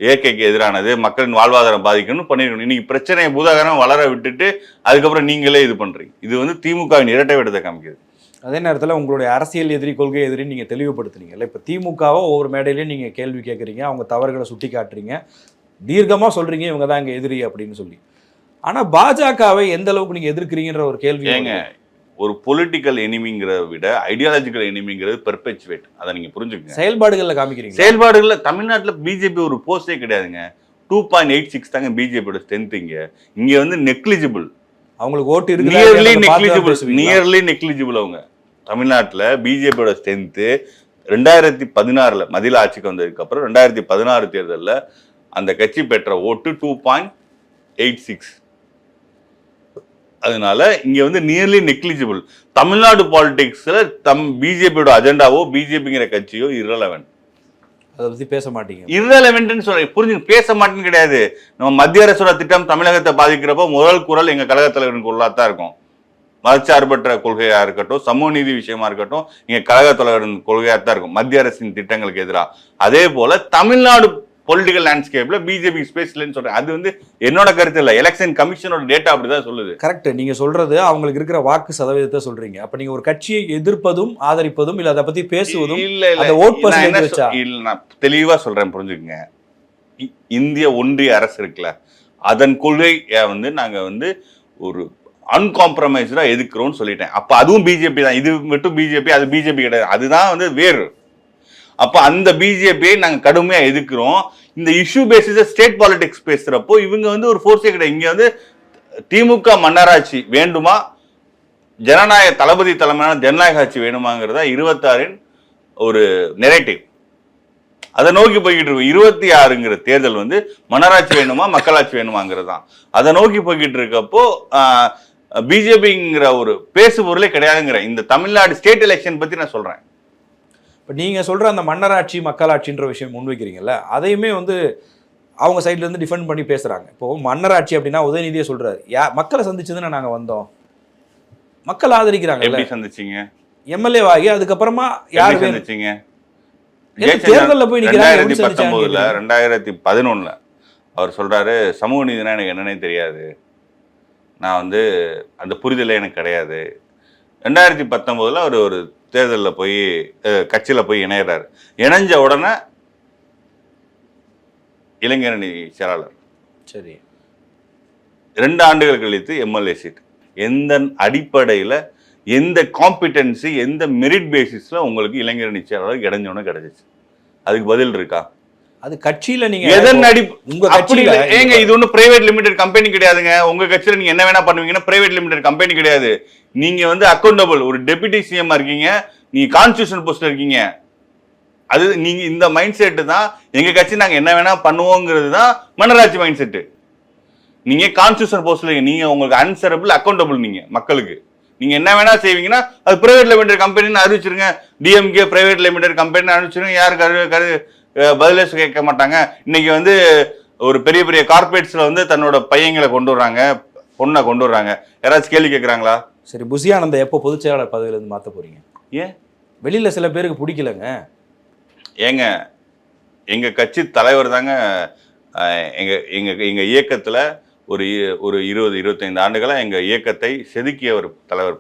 இயற்கைக்கு எதிரானது மக்களின் வாழ்வாதாரம் பாதிக்கணும்னு பண்ணியிருக்கணும் இன்னைக்கு பிரச்சனையை பூதாகரம் வளர விட்டுட்டு அதுக்கப்புறம் நீங்களே இது பண்ணுறீங்க இது வந்து திமுகவின் இரட்டை விடத்தை காமிக்குது. அதே நேரத்தில் உங்களுடைய அரசியல் எதிரி கொள்கை எதிரின்னு நீங்கள் தெளிவுபடுத்துனீங்கல்ல இப்போ திமுகவை ஒவ்வொரு மேடையிலையும் நீங்கள் கேள்வி கேட்குறீங்க அவங்க தவறுகளை சுட்டி காட்டுறீங்க. தீர்க்கமாக சொல்கிறீங்க இவங்க தான் இங்கே எதிரி அப்படின்னு சொல்லி. ஆனால் பாஜகவை எந்த அளவுக்கு நீங்கள் எதிர்க்கிறீங்கன்ற ஒரு கேள்வி ஏங்க ஒரு பொலிட்டிக்கல் எனிமிங்கிறத விட ஐடியாலஜிக்கல் எனிமிங்கிறது பெர்பெச்சுவேட் அதை நீங்க புரிஞ்சுக்கங்க. செயல்பாடுகளில் காமிக்கிறீங்க செயல்பாடுகள்ல தமிழ்நாட்டுல பிஜேபி ஒரு போஸ்டே கிடையாதுங்க. டூ பாயிண்ட் எயிட் சிக்ஸ் தாங்க பிஜேபியோட ஸ்ட்ரென்த் இங்க. இங்க வந்து நெக்லிஜிபிள் அவங்களுக்கு ஓட்டு நியர்லி இருக்கு நெக்லிஜிபிள் நியர்லி நெக்லிஜிபிள் அவங்க. தமிழ்நாட்டுல பிஜேபியோட ஸ்ட்ரென்த்து ரெண்டாயிரத்தி பதினாறுல மதில ஆட்சிக்கு வந்ததுக்கு அப்புறம் ரெண்டாயிரத்தி பதினாறு தேர்தல்ல அந்த கட்சி பெற்ற ஓட்டு டூ பாயிண்ட் எயிட் சிக்ஸ் அதனால இங்க வந்து நியர்லி நெக்லிஜிபிள் தமிழ்நாடு பாலிடிக்ஸ்ல தம் பிஜேபியோட அஜெண்டாவோ பிஜேபிங்கிற கட்சியோ இரலவென்ட் அதை பற்றி பேச மாட்டீங்க. இரலவென்ட்னு சொல்றேன் புரிஞ்சு பேச மாட்டேன்னு கிடையாது. நம்ம மத்திய அரசோட திட்டம் தமிழகத்தை பாதிக்கிறப்போ முதல் குரல் எங்க கழக தலைவரின் குரலா தான் இருக்கும். மதச்சார்பற்ற கொள்கையா இருக்கட்டும் சமூக நீதி விஷயமா இருக்கட்டும் இங்க கழக தலைவரின் கொள்கையா தான் இருக்கும். மத்திய அரசின் திட்டங்களுக்கு எதிராக அதே போல தமிழ்நாடு பொலிட்டிக்கல் லேண்ட்ஸ்கேப்ல பிஜேபி ஸ்பேஸ் இல்லைன்னு சொல்றேன். அது வந்து என்னோட கருத்து இல்ல. எலெக்ஷன் கமிஷனோட டேட்டா அப்படிதான் சொல்லுது. கரெக்ட் நீங்க சொல்றது அவங்களுக்கு இருக்கிற வாக்கு சதவீதத்தை சொல்றீங்க. அப்ப நீங்க ஒரு கட்சியை எதிர்ப்பதும் ஆதரிப்பதும் இல்ல அதை பத்தி பேசுவதும் இல்ல இல்ல. இல்ல நான் தெளிவா சொல்றேன் புரிஞ்சுக்கங்க. இந்திய ஒன்றிய அரசு இருக்குல்ல அதன் கொள்கையை வந்து நாங்க வந்து ஒரு அன்காம்ப்ரமைஸ்டா எதுக்குறோம்னு சொல்லிட்டேன். அப்போ அதுவும் பிஜேபி தான். இது மட்டும் பிஜேபி அது பிஜேபி கிடையாது. அதுதான் வந்து வேறு. அப்போ அந்த பிஜேபியை நாங்கள் கடுமையாக எதிர்க்கிறோம் இந்த இஷ்யூ பேசிஸ் ஸ்டேட் பாலிடிக்ஸ் பேசுகிறப்போ இவங்க வந்து ஒரு ஃபோர்ஸே கிடையாது. இங்கே வந்து திமுக மன்னராட்சி வேண்டுமா? ஜனநாயக தளபதி தலைமையான ஜனநாயக ஆட்சி வேணுமாங்கிறதா இருபத்தாறின் ஒரு நெரேட்டிவ் அதை நோக்கி போய்கிட்டு இருக்கும் இருபத்தி ஆறுங்கிற தேர்தல் வந்து மன்னராட்சி வேணுமா? மக்களாட்சி வேணுமாங்கிறது தான் அதை நோக்கி போய்கிட்டு இருக்கப்போ பிஜேபிங்கிற ஒரு பேசு பொருளே கிடையாதுங்கிற இந்த தமிழ்நாடு ஸ்டேட் எலெக்ஷன் பத்தி நான் சொல்றேன். இப்ப நீங்க சொல்ற அந்த மன்னராட்சி மக்களாட்சின்ற விஷயம் முன்வைக்கிறீங்கல்ல அதையுமே வந்து அவங்க சைடுல இருந்து டிஃபெண்ட் பண்ணி பேசுறாங்க. இப்போ மன்னராட்சி அப்படின்னா உதயநிதியே சொல்றாரு. யா மக்களை சந்திச்சதுன்னு நாங்க வந்தோம். மக்கள் ஆதரிக்கிறாங்கல்ல. எப்படி சந்திச்சீங்க? எம்எல்ஏ ஆகி அதுக்கப்புறமா யார் சந்திச்சீங்க? தேர்தல்ல போய் ரெண்டாயிரத்தி கேக்குறீங்க? ரெண்டாயிரத்தி பதினொன்னுல அவர் சொல்றாரு சமூக நீதினா எனக்கு என்னன்னே தெரியாது. நான் வந்து அந்த புரிதலே எனக்கு கிடையாது. ரெண்டாயிரத்தி பத்தொன்பதுல அவர் ஒரு தேர்தலில் போய் கட்சியில போய் இணையறாரு. இணைஞ்ச உடனே இளைஞரணி செயலாளர். சரி. ரெண்டு ஆண்டுகள் கழித்து எம்எல்ஏ சீட். எந்த அடிப்படையில எந்த காம்பிடன்சி எந்த மெரிட் பேசிஸ்ல உங்களுக்கு இளைஞரணி செயலாளர் இடைஞ்சோன்னு கிடைச்சிச்சு. அதுக்கு பதில் இருக்கா? அது கட்சியில நீங்க எதன் அடி உங்க கட்சியில. ஏங்க இது ஒன்றும் பிரைவேட் லிமிடெட் கம்பெனி கிடையாதுங்க. உங்க கட்சியில நீங்க என்ன வேணா பண்ணுவீங்கன்னா பிரைவேட் லிமிடெட் கம்பெனி கிடையாது. நீங்க வந்து அக்கௌண்டபிள் ஒரு டெபுட்டி சிஎம் இருக்கீங்க. நீங்க கான்ஸ்டியூஷன் போஸ்ட்ல இருக்கீங்க. அது நீங்க இந்த மைண்ட் செட் தான் எங்க கட்சி நாங்க என்ன வேணா பண்ணுவோங்கிறது தான் மன்னராட்சி மைண்ட் செட் நீங்க கான்ஸ்டியூஷன் போஸ்ட்ல நீங்க உங்களுக்கு அன்சரபிள் அக்கௌண்டபிள் நீங்க மக்களுக்கு. நீங்க என்ன வேணா செய்வீங்கன்னா அது பிரைவேட் லிமிடெட் கம்பெனின்னு அறிவிச்சிருங்க. டிஎம்கே பிரைவேட் லிமிடெட் கம்பெனி அறிவிச்சிருங்க. யாருக்கு கரு பதிலே கேட்க மாட்டாங்க. இன்னைக்கு வந்து ஒரு பெரிய பெரிய கார்பரேட்ஸ்ல வந்து தன்னோட பையங்களை கொண்டு வர்றாங்க பொண்ணை கொண்டு வர்றாங்க. யாராச்சும் கேள்வி கேட்குறாங்களா? சரி புசியானந்த எப்போ பொதுச் செயலாளர் பதவியில இருந்து மாத்த போறீங்க? ஏன்? வெளியில சில பேருக்கு பிடிக்கலங்க. ஏங்க எங்க கட்சி தலைவர் தாங்க அஹ், எங்க எங்க எங்க இயக்கத்துல ஒரு ஒரு இருபது இருபத்தைந்து ஆண்டுகளா எங்க இயக்கத்தை செதுக்கியவர் தலைவர்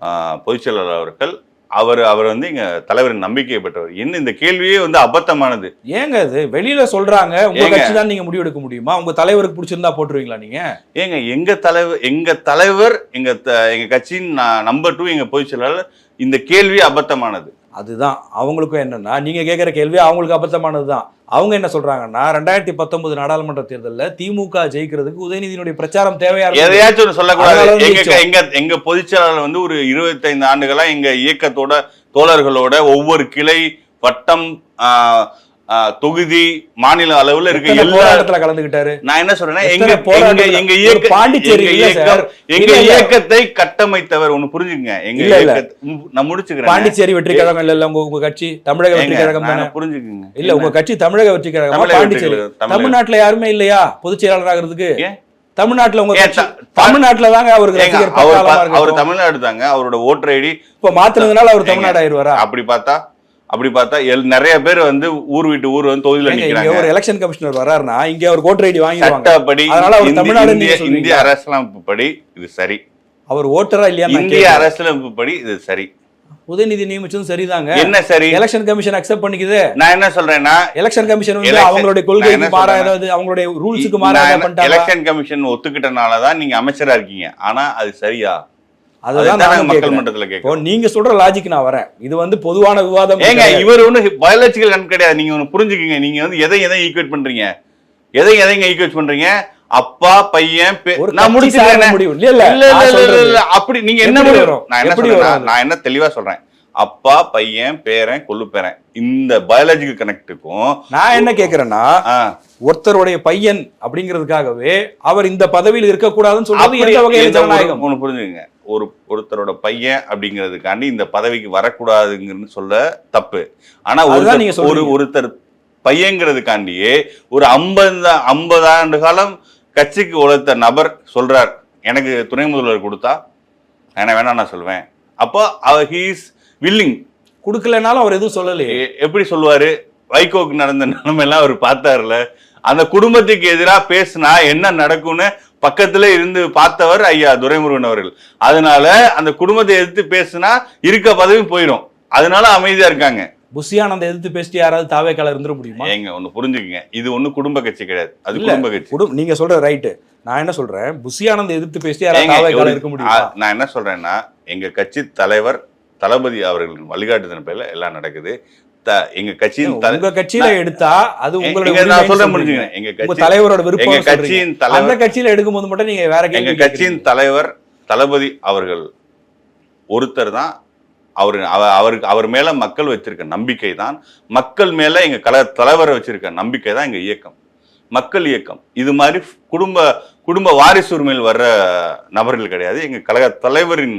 அஹ், பொதுச் செயலாளர் அவர்கள். அவர் அவர் வந்து எங்க தலைவரின் நம்பிக்கையை பெற்றவர். என்ன இந்த கேள்வியே வந்து அபத்தமானது. ஏங்க அது வெளியில சொல்றாங்க. உங்க. கட்சி தான் நீங்க முடிவு எடுக்க முடியுமா? உங்க தலைவருக்கு பிடிச்சிருந்தா போட்டுருவீங்களா நீங்க? ஏங்க எங்க தலைவர் எங்க தலைவர் எங்க எங்க கட்சியின் நம்பர் டூ எங்க பொதுச் செயலாளர் இந்த கேள்வி அபத்தமானது. அதுதான் அவங்களுக்கும் என்னன்னா நீங்க கேட்குற கேள்வி அவங்களுக்கு அபத்தமானது தான் அவங்க என்ன சொல்றாங்கன்னா ரெண்டாயிரத்தி பத்தொன்பது நாடாளுமன்ற தேர்தலில் திமுக ஜெயிக்கிறதுக்கு உதயநிதியினுடைய பிரச்சாரம் தேவையா. எதையாச்சும் ஒண்ணு சொல்லக்கூடாது எங்க. எங்க எங்க பொதுச்செயலாளர் வந்து ஒரு இருபத்தைந்து ஆண்டுகளா எங்க இயக்கத்தோட தோழர்களோட ஒவ்வொரு கிளை வட்டம் தொகுதி மாநில அளவுல இருக்க எல்லா போராட்டத்துல கலந்துகிட்டாரு? நான் என்ன சொல்றேன்னா எங்க எங்க எங்க இயக்க பாண்டிச்சேரி இயக்கம். எங்க. இயக்கத்தை கட்டமைத்தவர் ஒண்ணு புரிஞ்சுங்க எங்க நான் முடிச்சுக்கிறேன். பாண்டிச்சேரி வெற்றி கழகம் இல்ல உங்க உங்க கட்சி தமிழக வெற்றி கழகம் புரிஞ்சுக்குங்க. இல்ல உங்க கட்சி தமிழக வெற்றி கழகமா? பாண்டிச்சேரி. தமிழ்நாட்டுல யாருமே இல்லையா? பொதுச் செயலாளர் ஆகிறதுக்கு? தமிழ்நாட்டுல உங்க தமிழ்நாட்டுல தாங்க அவருக்கு அவர். தமிழ்நாடு தாங்க. அவரோட ஓட்டர் ஐடி இப்ப மாத்துனதுனால அவர் தமிழ்நாடு ஆயிருவாரா அப்படி பார்த்தா அப்படி பார்த்தா எல்- நிறைய பேர் வந்து ஊர் விட்டு ஊர் வந்து தொகுதியில நிக்கிறாங்க. ஒரு எலெக்ஷன் கமிஷனர் வராருன்னா இங்க அவர் ஓட்டர் ஐடி வாங்கிடுவாங்க. சட்டப்படி இந்திய. இந்திய அரசியலமைப்பு படி இது சரி. அவர் ஓட்டரா இல்லையா இந்திய அரசியலமைப்புப்படி இது சரி. உதயநிதி நியமிச்சதும் சரிதாங்க. என்ன சரி? எலெக்ஷன் கமிஷன் அக்செப்ட் பண்ணிக்குது. நான் என்ன சொல்றேன்னா எலெக்ஷன் கமிஷன் வந்து அவங்களுடைய கொள்கைக்கு என்ன மாறா ஏதாவது அவங்களுடைய ரூல்ஸுக்கு மாறா எலெக்ஷன் கமிஷன் ஒத்துக்கிட்டனால தான் நீங்க அமைச்சரா இருக்கீங்க. ஆனா அது சரியா? அதுதான் மக்கள். மன்றத்துல இப்போ கேட்கறோம் நீங்க சொல்ற லாஜிக் நான் வரேன். இது வந்து பொதுவான விவாதம் ஏங்க. இவர் ஒண்ணு பயாலஜிக்கல் கண் கிடையாது. நீங்க ஒண்ணு புரிஞ்சுக்கங்க. நீங்க வந்து எதை எதை ஈக்குவேட் பண்றீங்க? எதை எதைங்க ஈக்குவேட் பண்றீங்க? அப்பா பையன் நான் இல்ல இல்ல இல்ல அப்படி நீங்க என்ன முடிவு? நான் என்ன? நான் தெளிவா சொல்றேன். அப்பா பையன் பேரன் கொள்ளு பேரன். இந்த பயாலஜிக்கல் கனெக்டுக்கும் நான் என்ன கேக்குறேன்னா ஒருத்தருடைய பையன் அப்படிங்கிறதுக்காகவே அவர் இந்த பதவியில் இருக்கக்கூடாதுன்னு சொல்றது எந்த வகையில ஜனநாயகம்? ஒண்ணு புரிஞ்சுங்க ஒரு ஒருத்தரோட பையன் அப்படிங்கிறதுக்காண்டி இந்த பதவிக்கு வரக்கூடாதுங்கிறது சொல்ல தப்பு. ஆனா ஒருத்தர் ஒரு. ஒருத்தர் பையன்கிறதுக்காண்டியே ஒரு ஐம்பது ஐம்பது ஆண்டு காலம் கட்சிக்கு உழைத்த நபர் சொல்றார். எனக்கு துணை முதல்வர் கொடுத்தா என்ன வேணா நான் சொல்வேன். அப்போ அவர் ஹீஸ் வில்லிங் கொடுக்கலனாலும் அவர் எதுவும் சொல்லலையே. எப்படி சொல்லுவாரு? வைகோக்கு நடந்த நிலைமையெல்லாம் அவர் பார்த்தாருல. அந்த குடும்பத்துக்கு எதிராக பேசினா என்ன நடக்கும்னு பக்கத்துல இருந்து பார்த்தவர் ஐயா துரைமுருகன் அவர்கள். அதனால அந்த குடும்பத்தை எதிர்த்து பேசினா இருக்க பதவியும் போயிடும் அதனால அமைதியா இருக்காங்க. புஷியானந்த எதிர்த்து பேசிட்டு யாராவது தாவேக்கால இருந்துட முடியுமா? ஏங்க ஒண்ணு புரிஞ்சுக்கங்க. இது ஒண்ணு குடும்ப கட்சி கிடையாது. அது. குடும்ப கட்சி. குடும் நீங்க சொல்ற ரைட்டு நான் என்ன சொல்றேன்? புஷியானந்த எதிர்த்து பேசிட்டு யாராவது தாவேக்கால இருக்க முடியுமா? ஆ, நான் என்ன சொல்றேன்னா எங்க கட்சி தலைவர் தளபதி அவர்களின் வழிகாட்டுதல் பேர்ல எல்லாம் நடக்குது. எங்க கட்சியின் உங்க கட்சியில எடுத்தா அது உங்களுடைய எங்க நான் சொல்றீங்க. புரிஞ்சுக்கங்க எங்க கட்சி தலைவரோட எங்க விருப்பம் சொல்றீங்க. கட்சியின் அந்த தலைவர் கட்சியில எடுக்கும்போது மட்டும் நீங்க வேற எங்க கட்சியின். தலைவர் தளபதி அவர்கள் ஒருத்தர் தான் அவர் அவ- அவருக்கு அவர் மேல மக்கள் வச்சிருக்க நம்பிக்கை தான் மக்கள் மேல எங்க கல தலைவரை வச்சிருக்க நம்பிக்கை தான் எங்க இயக்கம் மக்கள் இயக்கம் இது மாதிரி குடும்ப குடும்ப வாரிசு உரிமையில் வர்ற நபர்கள் கிடையாது எங்க கழக தலைவரின்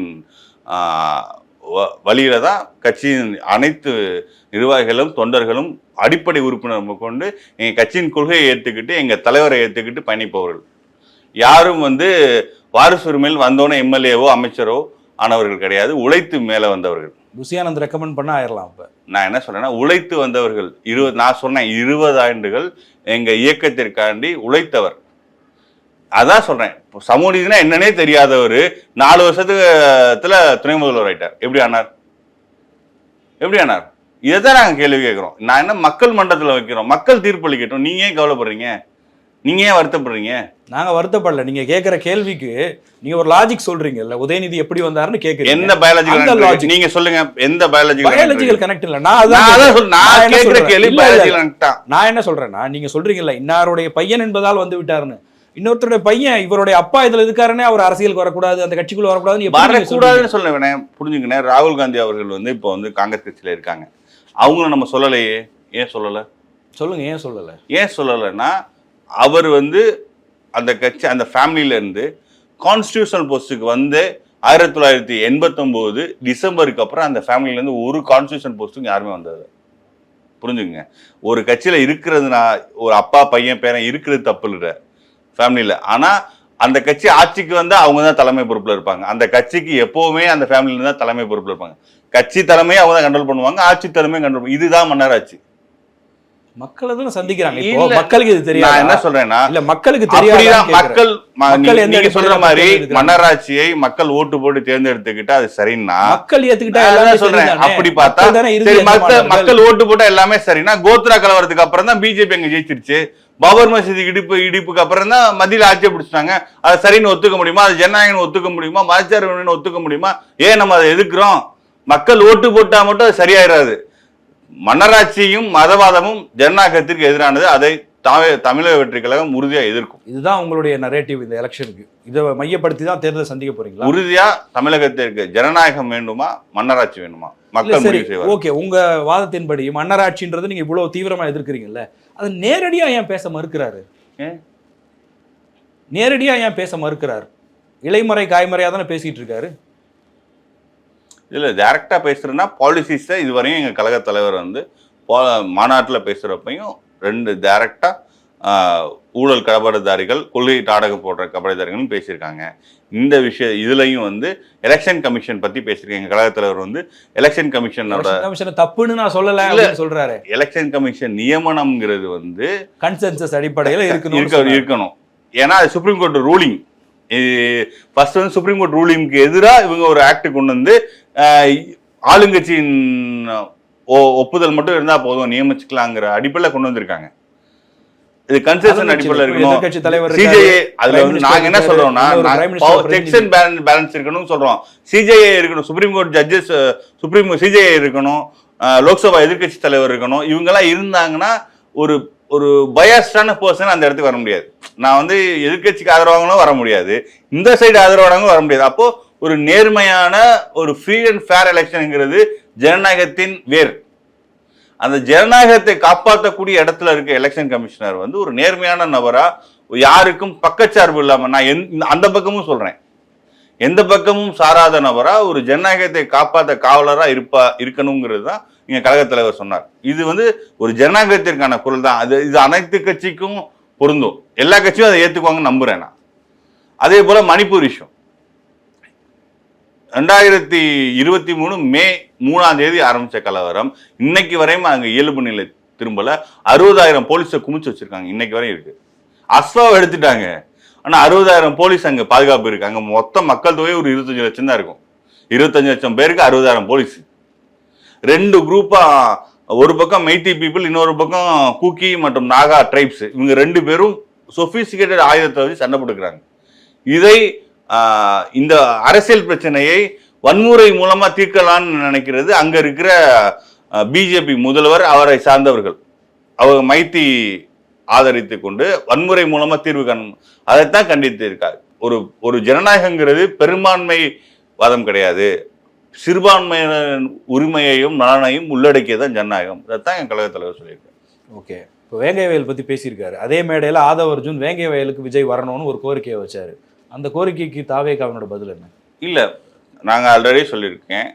வழியில தான் கட்சியின் அனைத்து நிர்வாகிகளும் தொண்டர்களும் அடிப்படை உறுப்பினர் கொண்டு எங்க கட்சியின் கொள்கையை ஏற்றுக்கிட்டு எங்க தலைவரை ஏற்றுக்கிட்டு பயணிப்பவர்கள். யாரும் வந்து வாரிசு உரிமையில் வந்தோன்னே எம்எல்ஏவோ அமைச்சரோ ஆனவர்கள் கிடையாது. உழைத்து மேலே வந்தவர்கள். புஷியானந்த் ரெக்கமெண்ட் பண்ண ஆயிரலாம் அப்ப. நான் என்ன சொல்றேன்னா உழைத்து வந்தவர்கள். இருபது நான் சொன்னேன் இருபது ஆண்டுகள் எங்க இயக்கத்திற்காண்டி உழைத்தவர். அதான் சொல்றேன். இப்போ சமூக நீதினா என்னன்னே தெரியாதவர் நாலு வருஷத்துல துணை முதல்வர் ஆயிட்டார். எப்படி ஆனார்? எப்படி ஆனார்? இதை தான் நாங்கள் கேள்வி கேட்குறோம். நான் என்ன மக்கள் மன்றத்தில் வைக்கிறோம்? மக்கள் தீர்ப்பளிக்கட்டும் நீங்க ஏன் கவலைப்படுறீங்க? நீங்க ஏன் வருத்தப்படுறீங்க? நாங்க வருத்தப்படல. நீங்க கேக்குற கேள்விக்கு நீங்க ஒரு லாஜிக் சொல்றீங்கல்ல. உதயநிதி எப்படி வந்தாருன்னு கேக்குறீங்க எந்த பயாலஜிக்கல் logic. நீங்க சொல்லுங்க. எந்த பயாலஜிக்கல் பயாலஜிக்கல் கனெக்ட் இல்ல. நான் அதான். நான் கேட்கிற? கேள்வி இல்ல, இல்ல, தான். நான் என்ன சொல்றேன்னா நீங்க சொல்றீங்கல்ல இன்னாருடைய பையன் என்பதால் வந்து விட்டாருன்னு இன்னொருத்தருடைய பையன் இவருடைய அப்பா இதுல இருக்காருன்னே அவர் அரசியலுக்கு வரக்கூடாது அந்த கட்சிக்குள்ள வரக்கூடாதுன்னு? வரக்கூடாதுன்னு சொல்ல வேணேன் புரிஞ்சுக்கினேன். ராகுல் காந்தி அவர்கள் வந்து இப்போ வந்து காங்கிரஸ் கட்சியில இருக்காங்க. அவங்களும் நம்ம சொல்லலையே. ஏன் சொல்லல? சொல்லுங்க ஏன் சொல்லல? ஏன் சொல்லலைன்னா அவர் வந்து அந்த கட்சி அந்த ஃபேமிலியில இருந்து கான்ஸ்டியூஷனல் போஸ்ட்டுக்கு வந்து ஆயிரத்தி தொள்ளாயிரத்தி எண்பத்தொம்போது டிசம்பருக்கு அப்புறம் அந்த ஃபேமிலில இருந்து ஒரு கான்ஸ்டியூஷன் போஸ்ட்டுக்கு யாருமே வந்தது. புரிஞ்சுங்க ஒரு கட்சியில இருக்கிறதுனா ஒரு அப்பா பையன் பேரன் இருக்கிறது தப்பு இல்லை. ஃபேமிலியில ஆனா அந்த கட்சி ஆட்சிக்கு வந்தா அவங்க தான் தலைமை பொறுப்புல இருப்பாங்க. அந்த கட்சிக்கு எப்பவுமே அந்த ஃபேமிலியில தான் தலைமை பொறுப்புல இருப்பாங்க. கட்சி தலைமையை அவங்க தான் கண்ட்ரோல் பண்ணுவாங்க. ஆட்சி தலைமையை கண்ட்ரோல் இதுதான் மன்னராட்சி. மக்களை தானே சந்திக்கிறாங்க இப்போ? இல்ல. மக்களுக்கு இது நான் தெரியாது என்ன சொல்றேன்னா இல்ல மக்களுக்கு தெரியாது மக்கள் நீங்க- சொல்ற மாதிரி? மன்னராட்சியை மக்கள் ஓட்டு போட்டு தேர்ந்தெடுத்துக்கிட்டா அது சரின்னா மக்கள் ஏத்துக்கிட்டா சொல்றேன்? அப்படி பார்த்தா. மக்கள் ஓட்டு போட்டா எல்லாமே சரின்னா கோத்ரா கலவரத்துக்கு அப்புறம் தான் பிஜேபி அங்க ஜெயிச்சிருச்சு. பாபர் மசீதி இடிப்பு இடிப்புக்கு அப்புறம் தான் மத்தியில ஆட்சியை பிடிச்சிட்டாங்க. அது சரின்னு ஒத்துக்க முடியுமா? அது ஜனநாயகம் ஒத்துக்க முடியுமா? மதச்சார ஒத்துக்க முடியுமா? ஏன் நம்ம அதை எதிர்க்கிறோம்? மக்கள் ஓட்டு போட்டா மட்டும் அது சரியாயிராது. மன்னராட்சியும் மதவாதமும் ஜனநாயகத்திற்கு எதிரானது. அதை தமிழக வெற்றி கழகம் உறுதியா எதிர்க்கும். இதுதான் உங்களுடைய நரேட்டிவ் இந்த எலெக்ஷனுக்கு இதை மையப்படுத்தி தான் தேர்தல் சந்திக்க போறீங்களா? உறுதியா தமிழகத்திற்கு ஜனநாயகம் வேண்டுமா? மன்னராட்சி வேண்டுமா? இல்ல மக்கள் சரி முடிவு செய்வார் ஓகே உங்க வாதத்தின்படி மன்னராட்சின்றது நீங்க இவ்வளவு தீவிரமா எதிர்க்கிறீங்கல்ல அது நேரடியா ஏன் பேச மறுக்கிறாரு? நேரடியா ஏன் பேச மறுக்கிறார்? இலைமறை காய்மறையா தானே பேசிட்டு இருக்காரு? இதுல டைரக்டா பேசுறேன்னா பாலிசிஸை இதுவரையும் எங்க கழக தலைவர் வந்து மாநாட்டுல பேசுறப்பையும் ரெண்டு டைரக்டா ஊழல் கபடதாரிகள் கொள்கை நாடகம் போடுற கபடதாரிகள் பேசியிருக்காங்க. இந்த விஷய இதுலயும் வந்து எலெக்ஷன் கமிஷன் பத்தி பேசியிருக்காங்க எங்க கழக தலைவர் வந்து எலெக்ஷன் கமிஷனோட கமிஷனை தப்புன்னு நான் சொல்லல சொல்றாரு. எலெக்ஷன் கமிஷன் நியமனம்ங்கிறது வந்து கன்சென்சஸ் அடிப்படையில இருக்க இருக்கணும் இருக்கணும். ஏன்னா அது சுப்ரீம் கோர்ட் ரூலிங் ஃபர்ஸ்ட் வந்து சுப்ரீம் கோர்ட் ரூலிங்க்கு எதிராக இவங்க ஒரு ஆக்ட் கொண்டு வந்து ஆளுங்கட்சியின் ஒப்புதல் மட்டும் இருந்தா போதும். நியமிச்சுக்கலாங்கிற அடிப்படையில் கொண்டு வந்திருக்காங்க. இது கன்செஷன் அடிப்படையில் இருக்கணும். தலைவர் சிஜேஏ அதுல வந்து நாங்க என்ன சொல்றோம்னா செக்ஸ் அண்ட் பேலன்ஸ் பேலன்ஸ் இருக்கணும்னு சொல்றோம். சிஜேஏ இருக்கணும் supreme court judges supreme CJA இருக்கணும் லோக்சபா எதிர்க்கட்சி தலைவர் இருக்கணும். இவங்கெல்லாம் இருந்தாங்கன்னா ஒரு ஒரு பயாஸ்டான பர்சன் அந்த இடத்துக்கு வர முடியாது. நான் வந்து எதிர்க்கட்சிக்கு ஆதரவாங்களும் வர முடியாது. இந்த சைடு ஆதரவானவங்களும் வர முடியாது. அப்போ ஒரு நேர்மையான ஒரு ஃப்ரீ அண்ட் ஃபேர் எலெக்ஷனுங்கிறது ஜனநாயகத்தின் வேர். அந்த ஜனநாயகத்தை காப்பாற்றக்கூடிய இடத்துல இருக்க எலெக்ஷன் கமிஷனர் வந்து ஒரு நேர்மையான நபரா யாருக்கும் பக்கச்சார்பு இல்லாம நான் எந் அந்த பக்கமும் சொல்றேன். எந்த பக்கமும் சாராத நபரா ஒரு ஜனநாயகத்தை காப்பாற்ற காவலரா இருப்பா இருக்கணுங்கிறது தான் இங்க கழக தலைவர் சொன்னார். இது வந்து ஒரு ஜனநாயகத்திற்கான குரல் தான். அது இது அனைத்து கட்சிக்கும் பொருந்தும். எல்லா கட்சியும் அதை ஏத்துக்குவாங்கன்னு நம்புறேன் நான். அதே போல மணிப்பூர் விஷயம் ரெண்டாயிரத்தி இருபத்தி மூணு மே மூணாம் தேதி ஆரம்பித்த கலவரம். இன்னைக்கு வரையும் அங்க இயல்பு நிலை திரும்பல. அறுபதாயிரம் போலீஸை குமிச்சு வச்சிருக்காங்க. இன்னைக்கு வரையும் இருக்கு. அஸ்வாவை எடுத்துட்டாங்க. ஆனா அறுபதாயிரம் போலீஸ் அங்க பாதுகாப்பு இருக்கு. அங்க மொத்த மக்கள் தொகை ஒரு இருபத்தஞ்சு லட்சம் தான் இருக்கும். இருபத்தஞ்சு லட்சம் பேருக்கு அறுபதாயிரம் போலீஸ். ரெண்டு குரூப்பா ஒரு பக்கம் மெய்டி பீப்புள் இன்னொரு பக்கம் குக்கி மற்றும் நாகா ட்ரைப்ஸ் இவங்க ரெண்டு பேரும் சொஃபிஸ்டிகேட்டட் ஆயுதத்தை வச்சு சண்டை போட்டுக்கிறாங்க. இதை இந்த அரசியல் பிரச்சனையை வன்முறை மூலமா தீர்க்கலாம்னு நினைக்கிறது. அங்க இருக்கிற பிஜேபி முதல்வர் அவரை சார்ந்தவர்கள். அவங்க மைத்தி ஆதரித்து கொண்டு வன்முறை மூலமா தீர்வு காணும் அதைத்தான் கண்டித்து இருக்கார். ஒரு ஒரு ஜனநாயகங்கிறது பெரும்பான்மை வாதம் கிடையாது. சிறுபான்மையினர் உரிமையையும் நலனையும் உள்ளடக்கியதான் ஜனநாயகம். இதைத்தான் என் கழகத் தலைவர் சொல்லியிருக்காரு. ஓகே. இப்போ வேங்கை வயல் பத்தி பேசியிருக்காரு. அதே மேடையில் ஆதவ அர்ஜுன் வேங்கை வயலுக்கு விஜய் வரணும்னு ஒரு கோரிக்கையை வச்சாரு. அந்த கோரிக்கைக்கு தாவேகாவினோட பதில் என்ன? இல்லை நாங்கள் ஆல்ரெடி சொல்லியிருக்கேன்.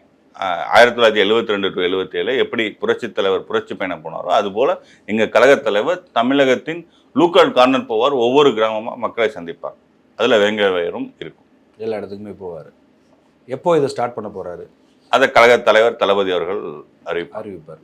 ஆயிரத்தி தொள்ளாயிரத்தி எழுபத்தி ரெண்டு டு எழுபத்தேழு எப்படி புரட்சித் தலைவர் புரட்சி பயணம் போனாரோ அதுபோல் எங்கள் கழகத் தலைவர் தமிழகத்தின் லூக்கல் கார்னர் போவார். ஒவ்வொரு கிராமமாக மக்களை சந்திப்பார். அதில் வேங்கை வயரும் இருக்கும். எல்லா இடத்துக்குமே போவார். எப்போ இதை ஸ்டார்ட் பண்ண போறாரு? அதை கழகத் தலைவர் தளபதி அவர்கள் அறிவிப்பார். அறிவிப்பார்.